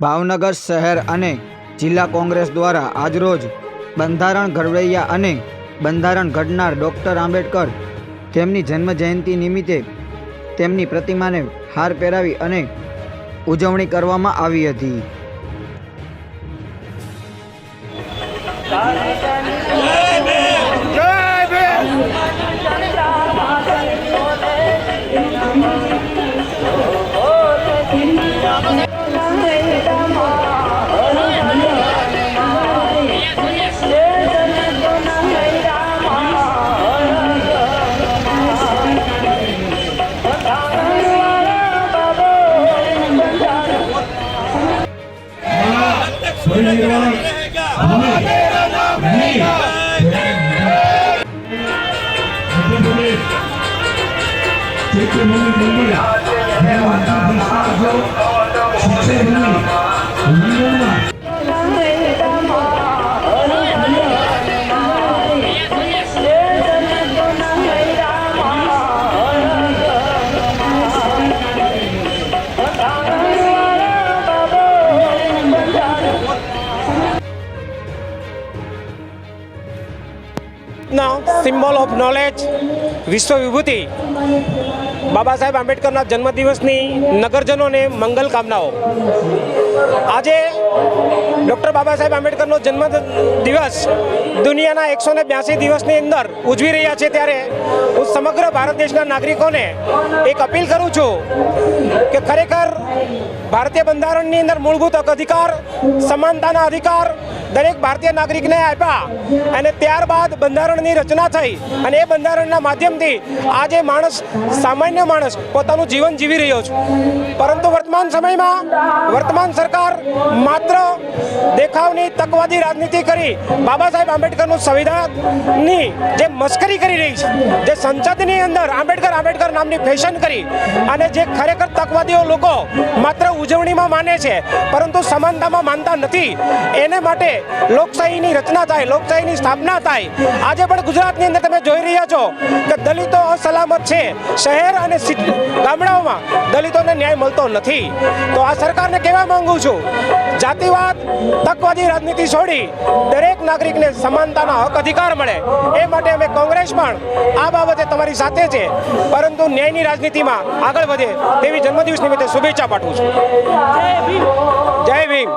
ભાવનગર શહેર અને જિલ્લા કોંગ્રેસ દ્વારા આજરોજ બંધારણ ઘડવૈયા અને બંધારણ ઘડનાર ડૉક્ટર આંબેડકર તેમની જન્મજયંતિ નિમિત્તે તેમની પ્રતિમાને હાર પહેરાવી અને ઉજવણી કરવામાં આવી હતી. Take the money from me. ના સિમ્બોલ ઓફ નોલેજ વિશ્વ વિભૂતિ બાબા સાહેબ આંબેડકરના જન્મદિવસની નગરજનોને મંગલ કામનાઓ. આજે ડૉક્ટર બાબા સાહેબ આંબેડકરનો જન્મ દિવસ દુનિયાના એકસો ને બ્યાસી દિવસની અંદર ઉજવી રહ્યા છે ત્યારે હું સમગ્ર ભારત દેશના નાગરિકોને એક અપીલ કરું છું કે ખરેખર ભારતીય બંધારણની અંદર મૂળભૂત અધિકાર, સમાનતાના અધિકાર દરેક ભારતીય નાગરિકને આપ્યા અને ત્યારબાદ બંધારણની રચના થઈ અને એ બંધારણના માધ્યમથી આજે માણસ, સામાન્ય માણસ પોતાનું જીવન જીવી રહ્યો છે. પરંતુ વર્તમાન સમયમાં વર્તમાન સરકાર માત્ર દેખાવની તકવાદી રાજનીતિ કરી બાબા સાહેબ આંબેડકરનું સંવિધાનની જે મસ્કરી કરી રહી છે, જે સંસદની અંદર આંબેડકર આંબેડકર નામની ફેશન કરી અને જે ખરેખર તકવાદીઓ લોકો માત્ર ઉજવણીમાં માને છે, પરંતુ સમાનતામાં માનતા નથી. એને માટે લોકશાહીની રચના થાય, લોકશાહીની સ્થાપના થાય. આજે પણ ગુજરાતની અંદર તમે જોઈ રહ્યા છો કે દલિતો અસલામત છે. શહેર અને ગામડાઓમાં દલિતોને ન્યાય મળતો નથી. તો આ સરકારને કહેવા માંગુ છું, જાતિવાદ તકવાદી રાજનીતિ છોડી દરેક નાગરિકને સમાનતાના હક અધિકાર મળે એ માટે અમે કોંગ્રેસ પણ આ બાબતે તમારી સાથે છે. પરંતુ ન્યાયની રાજનીતિમાં આગળ વધે તેવી જન્મદિવસ નિમિત્તે શુભેચ્છા પાઠવું છું. જય ભીમ.